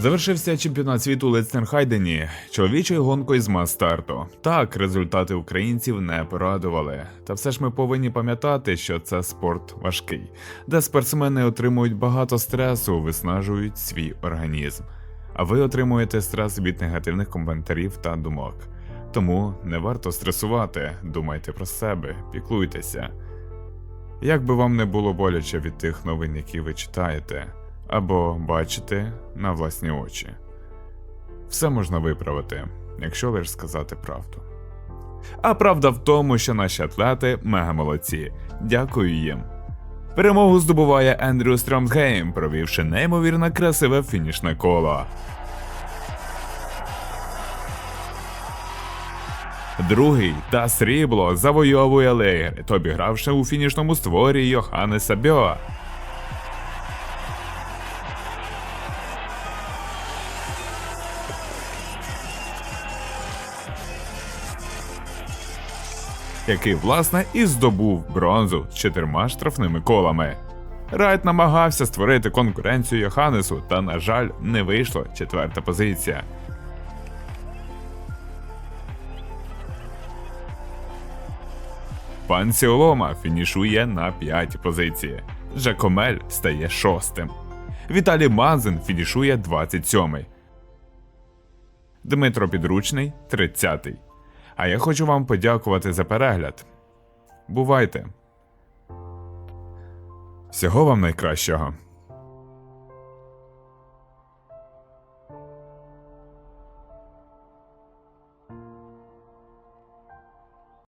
Завершився чемпіонат світу Лецнерхайдені чоловічою гонкою з мас-старту. Так, результати українців не порадували. Та все ж ми повинні пам'ятати, що це спорт важкий, де спортсмени отримують багато стресу, виснажують свій організм. А ви отримуєте стрес від негативних коментарів та думок. Тому не варто стресувати, думайте про себе, піклуйтеся. Як би вам не було боляче від тих новин, які ви читаєте, або бачите на власні очі. Все можна виправити, якщо лише сказати правду. А правда в тому, що наші атлети мега молодці. Дякую їм. Перемогу здобуває Ендрю Стромгейм, провівши неймовірно красиве фінішне коло. Другий та срібло завойовує Лейгрет, обігравши у фінішному створі Йоханнеса Бьо. Який власне і здобув бронзу з чотирма штрафними колами. Райт намагався створити конкуренцію Йоханнесу, та, на жаль, не вийшла четверта позиція. Пан Сіолома фінішує на п'ятій позиції. Жакомель стає шостим. Віталій Мазин фінішує 27-й. Дмитро Підручний 30-й. А я хочу вам подякувати за перегляд. Бувайте! Всього вам найкращого!